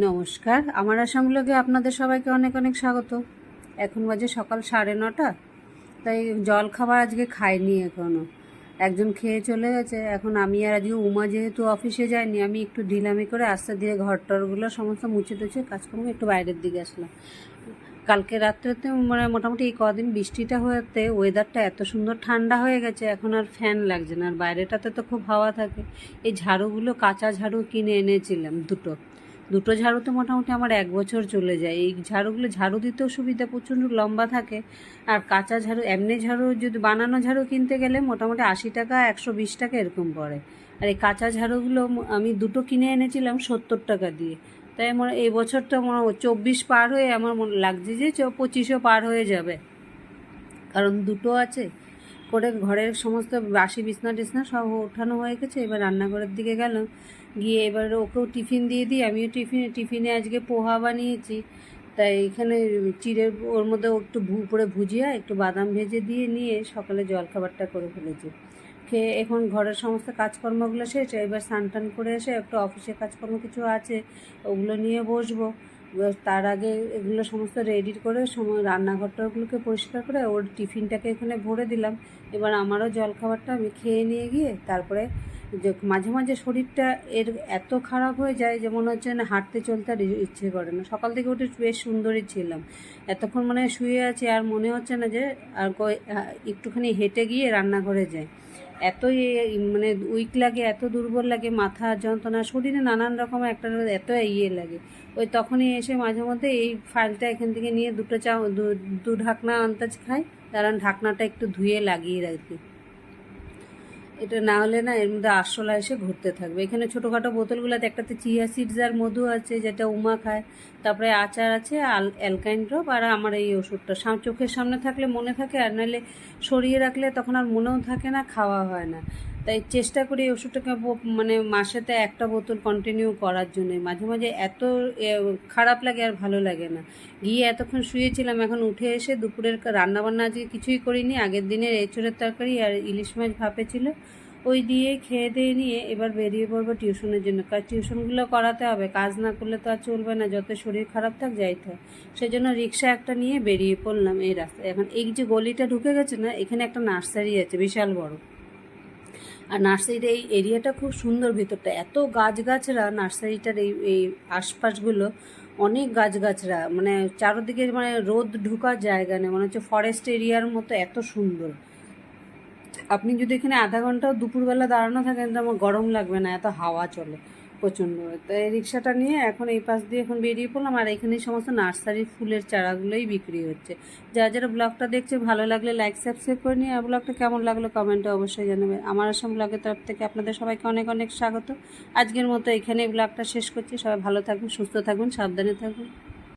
নমস্কার। আমার আসাম ব্লগে আপনাদের সবাইকে অনেক অনেক স্বাগত। এখন বাজে সকাল সাড়ে নটা, তাই জল খাবার আজকে খাইনি এখনও একজন খেয়ে চলে গেছে। এখন আমি আর আজকে উমা যেহেতু অফিসে যাইনি, আমি একটু ঢিলামি করে আস্তে ধীরে ঘর টরগুলো সমস্ত মুছে টুছে কাজকর্ম একটু বাইরের দিকে আসলাম। কালকে রাত্রেতে মানে মোটামুটি এই কদিন বৃষ্টিটা হয়েতে ওয়েদারটা এত সুন্দর ঠান্ডা হয়ে গেছে, এখন আর ফ্যান লাগছে না। আর বাইরেটাতে তো খুব হাওয়া থাকে। এই ঝাড়ুগুলো, কাঁচা ঝাড়ু কিনে এনেছিলাম দুটো। দুটো ঝাড়ুতে মোটামুটি আমার এক বছর চলে যায়। এই ঝাড়ুগুলো ঝাড়ু দিতেও সুবিধা, প্রচণ্ড লম্বা থাকে। আর কাঁচা ঝাড়ু, এমনি ঝাড়ু, যদি বানানো ঝাড়ু কিনতে গেলে মোটামুটি আশি টাকা, একশো বিশ টাকা এরকম পড়ে। আর এই কাঁচা ঝাড়ুগুলো আমি দুটো কিনে এনেছিলাম সত্তর টাকা দিয়ে। তাই আমার এই বছরটা মনে চব্বিশ পার হয়ে আমার মনে লাগছে যে পঁচিশও পার হয়ে যাবে। কারণ দুটো আছে। করে ঘরের সমস্ত বাসি বিছনা টিছনা সব ওঠানো হয়ে গেছে, এবার রান্নাঘরের দিকে গেলাম গিয়ে এবার ওকেও টিফিন দিয়ে দিই, আমিও টিফিন, টিফিনে আজকে পোহা বানিয়েছি। তাই এখানে চিড়ের ওর মধ্যে একটু ভু, করে ভুজিয়া, একটু বাদাম ভেজে দিয়ে নিয়ে সকালে জলখাবারটা করে ফেলেছি। খেয়ে এখন ঘরের সমস্ত কাজকর্মগুলো শেষ, এবার স্নান টান করে এসে একটু অফিসের কাজকর্ম কিছু আছে, ওগুলো নিয়ে বসবো। তার আগে এগুলো সমস্ত রেডি করে সময় রান্নাঘরটাগুলোকে পরিষ্কার করে ওর টিফিনটাকে এখানে ভরে দিলাম। এবার আমারও জলখাবারটা আমি খেয়ে নিয়ে গিয়ে তারপরে যে মাঝে মাঝে শরীরটা এর এত খারাপ হয়ে যায় যে মনে হচ্ছে না হাঁটতে চলতে আর ইচ্ছে করে না। সকাল থেকে উঠে বেশ সুন্দরই ছিলাম। এতক্ষণ মানে শুয়ে আছি আর মনে হচ্ছে না যে আর একটুখানি হেঁটে গিয়ে রান্নাঘরে যাই। এত মানে উইক লাগে, এত দুর্বল লাগে, মাথা যন্ত্রণা, শরীরে নানান রকম একটা এত ইয়ে লাগে। ওই তখনই এসে মাঝে মধ্যে এই ফাইলটা এখান থেকে নিয়ে দুটো চা দু- ঢাকনা আন্দাজ খাই, কারণ ঢাকনাটা একটু ধুয়ে লাগিয়ে রাখি। এটা না হলে না এর মধ্যে আরশোলা এসে ঘুরতে থাকবে। এখানে ছোটোখাটো বোতলগুলোতে একটাতে চিয়া সিডস আর মধু আছে, যেটা উমা খায়। তারপরে আচার আছে, আল, অ্যালকাইন ড্রপ, আর আমার এই ওষুধটা। চোখের সামনে থাকলে মনে থাকে, আর নাহলে সরিয়ে রাখলে তখন আর মনেও থাকে না, খাওয়া হয় না। তাই চেষ্টা করি ওষুধটাকে মানে মাসেতে একটা বোতল কন্টিনিউ করার জন্য মাঝে মাঝে এত খারাপ লাগে আর ভালো লাগে না। গিয়ে এতক্ষণ শুয়েছিলাম, এখন উঠে এসে দুপুরের রান্নাবান্না আজকে কিছুই করিনি। আগের দিনের এঁচড়ের তরকারি আর ইলিশ মাছ ভাপে ছিল। ওই দিয়ে খেয়ে দিয়ে নিয়ে এবার বেরিয়ে পড়ব টিউশনের জন্য। কাজ টিউশনগুলো করাতে হবে, কাজ না করলে তো আর চলবে না। যত শরীর খারাপ থাক যাইতে হয় সেই জন্য রিক্সা একটা নিয়ে বেরিয়ে পড়লাম এই রাস্তায়। এখন এই যে গলিটা ঢুকে গেছে না, এখানে একটা নার্সারি আছে, বিশাল বড়। আর নার্সারির এই এরিয়াটা খুব সুন্দর ভিতরটা। এত গাছগাছরা নার্সারিটার এই এই আশপাশগুলো, অনেক গাছগাছরা। মানে চারোদিকে মানে রোদ ঢুকার জায়গা নেই। মনে হচ্ছে ফরেস্ট এরিয়ার মতো এত সুন্দর। আপনি যদি এখানে আধা ঘণ্টা দুপুরবেলা দাঁড়ানো থাকেন তো আমার গরম লাগবে না, এত হাওয়া চলে। প্রচণ্ড। তো এই রিক্সাটা নিয়ে এখন এই পাশ দিয়ে এখন বেরিয়ে পড়লাম আর এখানে সমস্ত নার্সারির ফুলের চারাগুলোই বিক্রি হচ্ছে। যারা যারা ব্লগটা দেখছে, ভালো লাগলে লাইক সাবস্ক্রাইব করে নিয়ে, আর ব্লগটা কেমন লাগল কমেন্টে অবশ্যই জানাবে। আমার আসাম ব্লগের তরফ থেকে আপনাদের সবাইকে অনেক অনেক স্বাগত। আজকের মতো এখানেই ব্লগটা শেষ করছি। সবাই ভালো থাকবেন সুস্থ থাকুন, সাবধানে থাকবেন